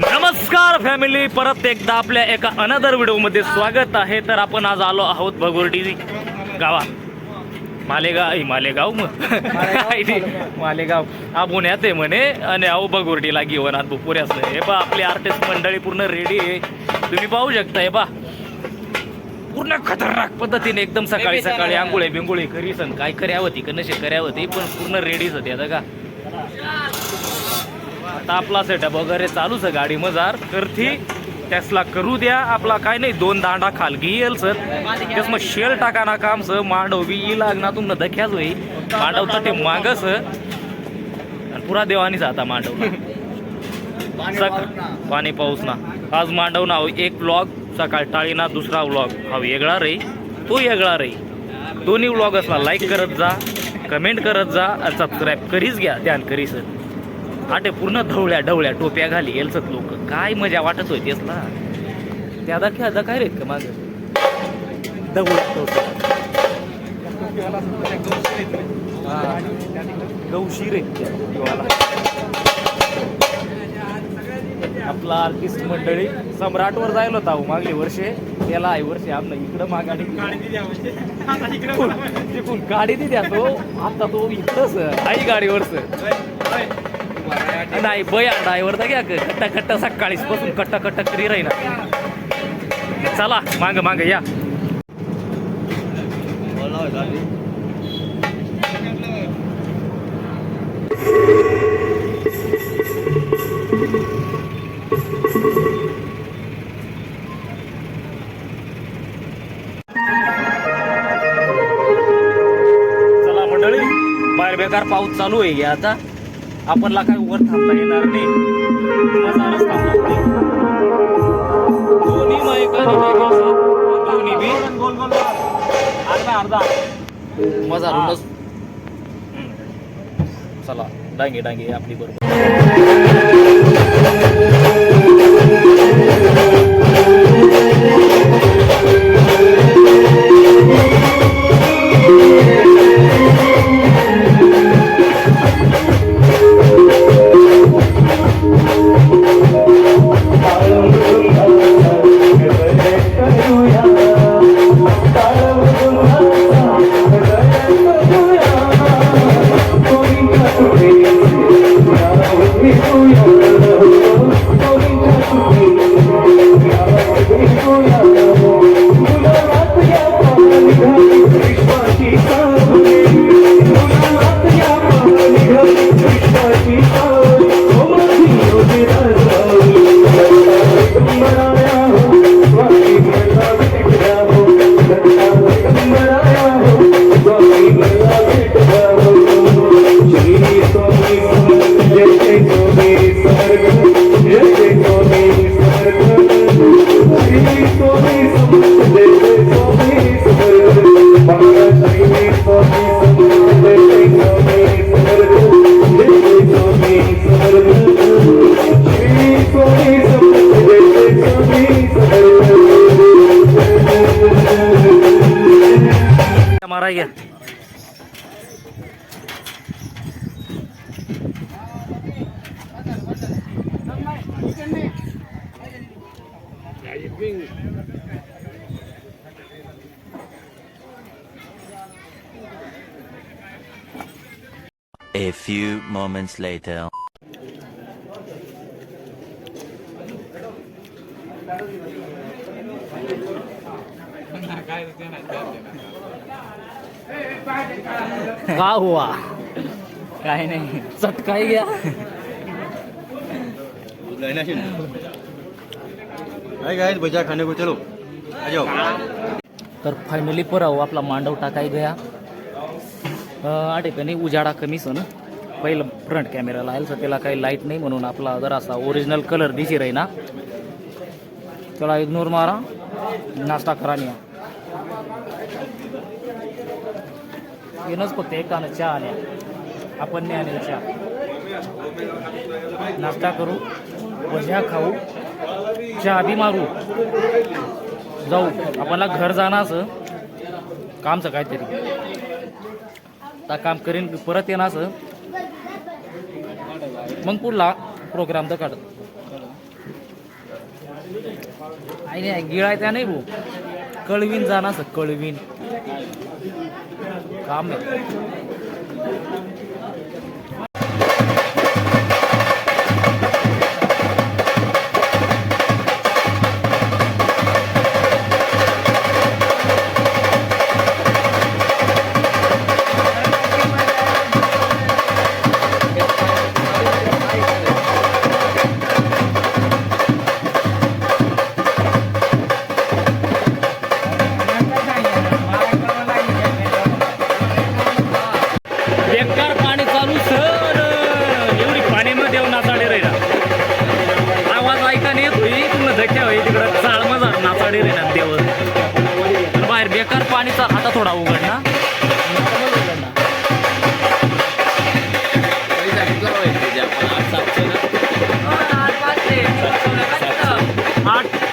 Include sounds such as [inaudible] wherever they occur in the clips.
नमस्कार फॅमिली परत एकदा आपल्या एका अनदर व्हिडिओमध्ये स्वागत आहे. तर आपण आज आलो आहोत भगोरडी गावात. मालेगाव ऐ, मालेगाव? [laughs] मग मालेगाव. हा पुण्यात आहे म्हणे. आणि अहो बगोरटीला घेऊन आत पुऱ्याच हे बा आपली आर्टिस्ट मंडळी पूर्ण रेडी आहे. तुम्ही पाहू शकता हे बा पूर्ण खतरनाक पद्धतीने एकदम सकाळी सकाळी आंघोळे बिंगोळी करी सन काय कर्यावती का नशे कर्यावती पण पूर्ण रेडीच होती आता का? आता आपला सेटअप वगैरे चालूच आहे गाडी मजार तर ती त्यासला करू द्या. आपला काय नाही दोन दांडा खालगी येईल सर. त्यास मग शेल टाकाना काम स मांडव बी येईल लागना तुमनं दख्याच होई. मांडव तर ते मागस पुरा देवानीच आता मांडव पाणी पाऊस ना. आज मांडव ना एक व्लॉग सकाळ टाळीना दुसरा व्लॉग हा वेगळा रे तो वेगळा रे. दोन्ही व्लॉग असला लाईक करत जा कमेंट करत जा आणि सबस्क्राईब करीच घ्या ध्यान करीस आटे पूर्ण ढवळ्या ढवळ्या टोप्या घाली येलचत लोक. काय मजा वाटत होती ना त्या दाख्या आता काय रे का माझं ढवळ्या टोप्या. गौशी रे त्या आपला आर्टिस्ट मंडळी. सम्राटवर जायला होता मागली वर्षे. त्याला आहे वर्षे आपलं इकडं मागाडी तिकून तिकून गाडी द्या तो. आता तो इकडंच आई गाडीवरच नाही बया ड्रायव्हर तर घ्या कट्टा कट्टा सकाळीच पासून कट्टा कट्टा करी राहीना चला माग माग या. बेकार पाऊस चालू आहे. आता आपणला काय वर थांबता येणार नाही. मजारच थांबणार नाही. दोन्ही मायकाने काय केलं सर? दोन्ही बी अर्धा. चला डांगे डांगे आपली बरोबर. A few moments later. Thank you. का हुआ? काय नाही. चटकाई घ्या भजिया खाने को चलो। आ जाओ। तर फायनली परव आपला मांडव टाकाय गया. आठे कनी उजाडा कमीच ना? पहिलं फ्रंट कॅमेरा लायल तर त्याला काही लाइट नाही म्हणून आपला जरासा ओरिजिनल कलर दिशी राही ना. त्याला इग्नोर मारा. नाश्ता करा न्या येणंच फक्त एकानं चहा आल्या आपण नाही आणेल चहा. नाश्ता करू भज्या खाऊ चहा बी मारू. जाऊ आपल्याला घर जाणं असं कामचं काहीतरी. आता काम करीन परत येणार असं. मग पुढला प्रोग्राम तर काढत आई नाही गिळाय त्या नाही भाऊ. कळवीन जाणार असं कळवीन. काम आहे.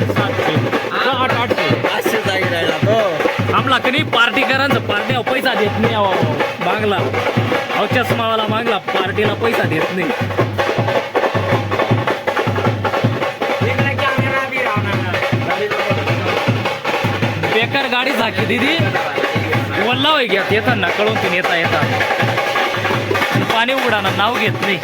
आठ असे हा, आठ आठशे आमला कधी पार्टी करायचं. पार्टी पैसा देत नाही अहो. मागला. अहो चष्मावाला मागला. पार्टीला पैसा देत नाही. बेकार गाडी झाकी दिदी. वल्ला होई घ्या येताना कळून ती येता येता. पाणी उघडाना नाव घेत नाही.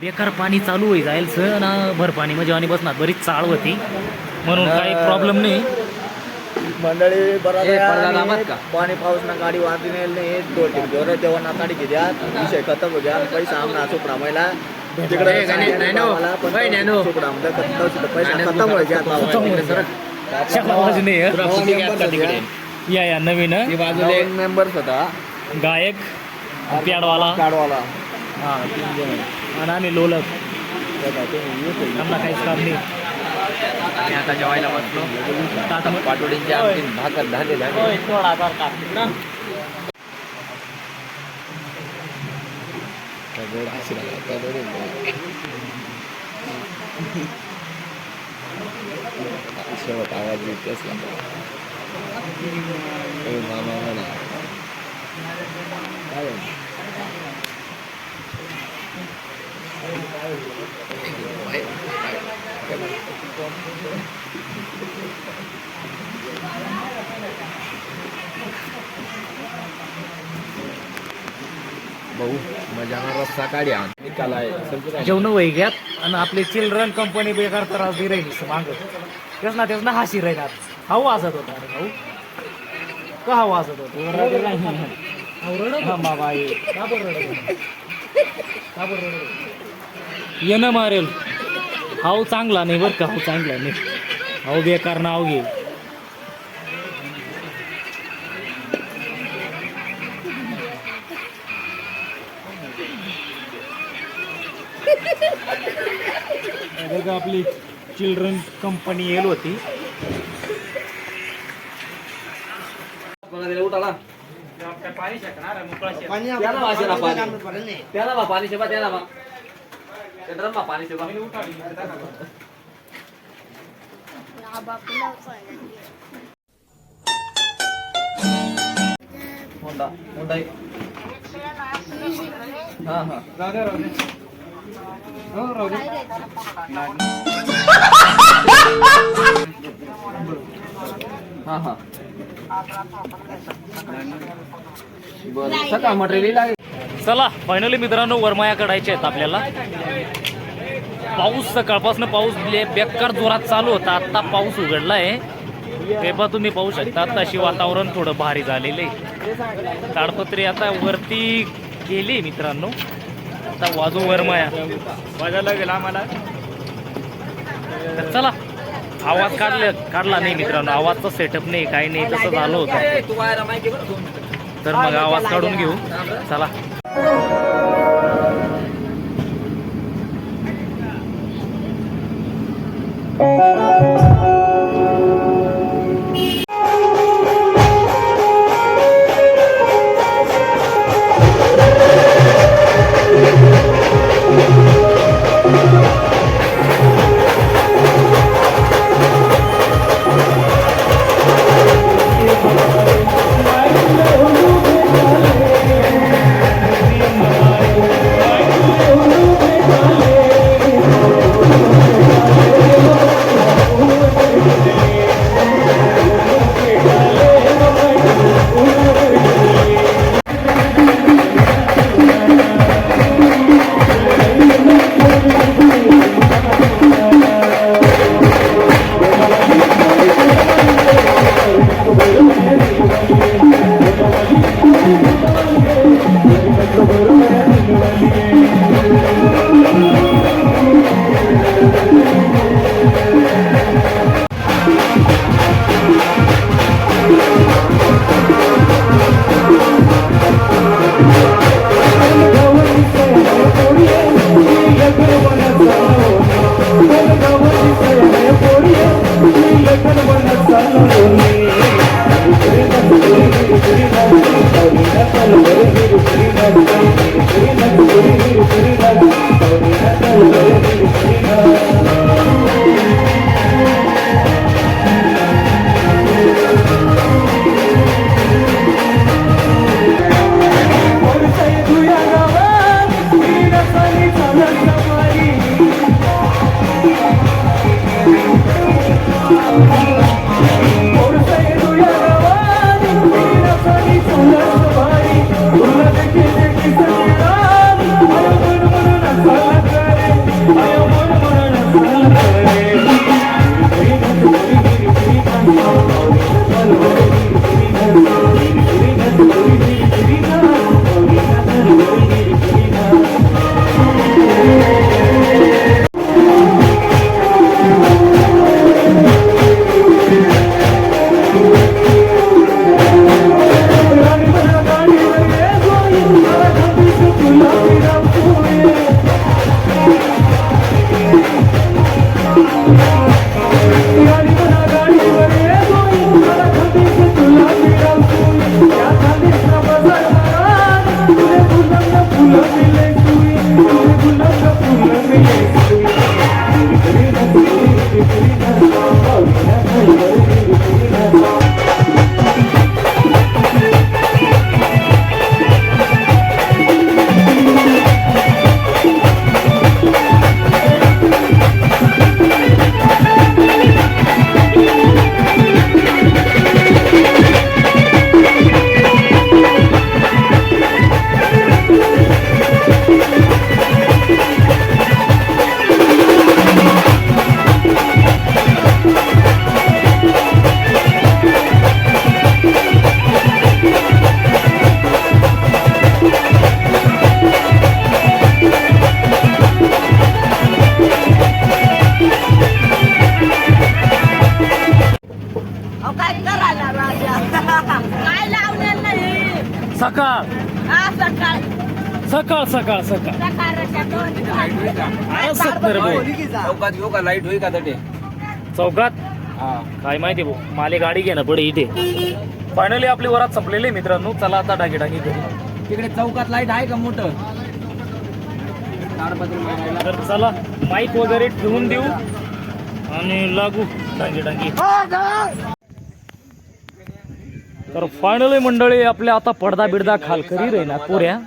बेकार पाणी चालू होई जाईल सर ना भर पाणी. म्हणजे आणि बसणार बरीच चाळ होती. म्हणून काही प्रॉब्लेम नाही. मंडळी बरं ए, पडदा दाबात का? पाणी पाऊस ना गाडी वाजली नाही दोन तीन जोर तेव्हा नाताडी घेत्या विषय खतम हो द्या पैसा आमना सुपडा महिला तिकडे पैसा खतम हो आवाज नाही हं. तुला किती गॅस का तिकडे. या या नवीन हं. ती बाजूला एक मेंबर्स होता. गायक प्याडवाला. काढवाला हा आणि आम्ही लोलक. आम्हाला काहीच काम नाही. आणि आता जेवायला बसलो. आता पाटोडींची आमची भाकर झाले झाले होय, थोडा फार काम. शेवट आवाज मामा म्हणा. काय भाऊ मजा रस्ता काढी आण. निकाल आहे. जेवण वैग्यात आणि आपली चिल्ड्रन कंपनी बेकार त्रास दे मागत तेच ना तेच ना हाशी राहणार हा वाजत होता अरे भाऊ का हा? वाजत होता रडत हा बाबा. का बरं रडत होता? का बरं रडत होता? येणं मारेल। हाव चांगला नाही बरं का हाव चांगला नाही हाव बेकार नाव घे। बघा आपली चिल्ड्रन कंपनी येल होती. त्याला वाजेला पाणी. त्याला बा पाणी शेबा त्याला बा. त्याला बा पाणी शेबा होंडा होंडा हा हा. हा हा बरं सकाळ मटेरियल चला फायनली मित्रांनो वरमाया काढायचे आहेत आपल्याला. पाऊस सकाळपासून पाऊस म्हणजे बेकार जोरात चालू होता आता पाऊस उघडला आहे तुम्ही पाहू शकता तशी वातावरण थोडं भारी झालेलं आहे. ताडपत्री आता वरती गेली मित्रांनो. आता वाजू वरमाया वाजायला गेला आम्हाला. तर चला. आवाज काढले काढला नाही मित्रांनो. आवाजचा सेटअप नाही काही नाही. तसं झालं होतं. तर मग आवाज काढून घेऊ. चला. अहो, असं तर भाऊ. चौकात घेऊ का? लाइट होईल का तटे? चौकात? हा. काय माहिती भाऊ. माले गाडी घेणं पडे इथे. फायनली आपली वरात संपलेली मित्रांनो. चला आता डागी डागी करू तिकडे चौकात लाइट आहे का मोठं? तर चला माईक वगैरे ठेवून देऊ आणि लागू डांगी डांगी तर फायनली मंडळी आपल्या आता पडदा बिडदा खाल करी रे ना पुऱ्या.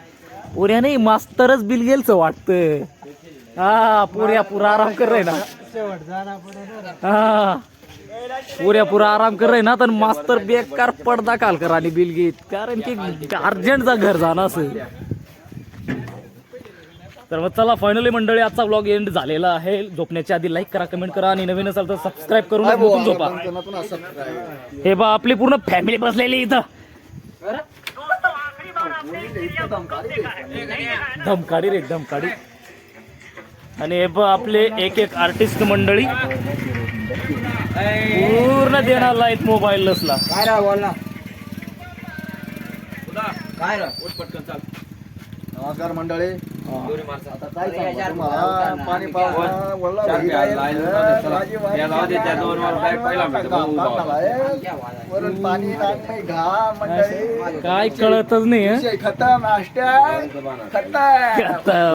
पुऱ्या नाही मास्तरच बिल गेलच वाटतं हा पुऱ्या पुरा आराम कर ना. हा. पुऱ्या पुरा आराम कर ना तर मास्तर बेकार पडदा काल कर आणि बिल घेत कारण की अर्जंटचा घर जाणं असं. तर मग चला फायनली मंडळी आजचा ब्लॉग एंड झालेला आहे. झोपण्याच्या आधी लाईक करा कमेंट करा. आणि नवीन असाल तर सबस्क्राईब करून झोपा. हे बा आपली पूर्ण फॅमिली बसलेली इथं. धमकाडी रे धमकाडी. आणि हे बा आपले एक एक आर्टिस्ट मंडळी. पूर्ण देणार लाईत मोबाईल लसला. काय राव बोल ना. काय राव? उठ पटकन चाल. नमस्कार मंडळी. काय पाणी कळतच नाही खतम नाश्ता खतम.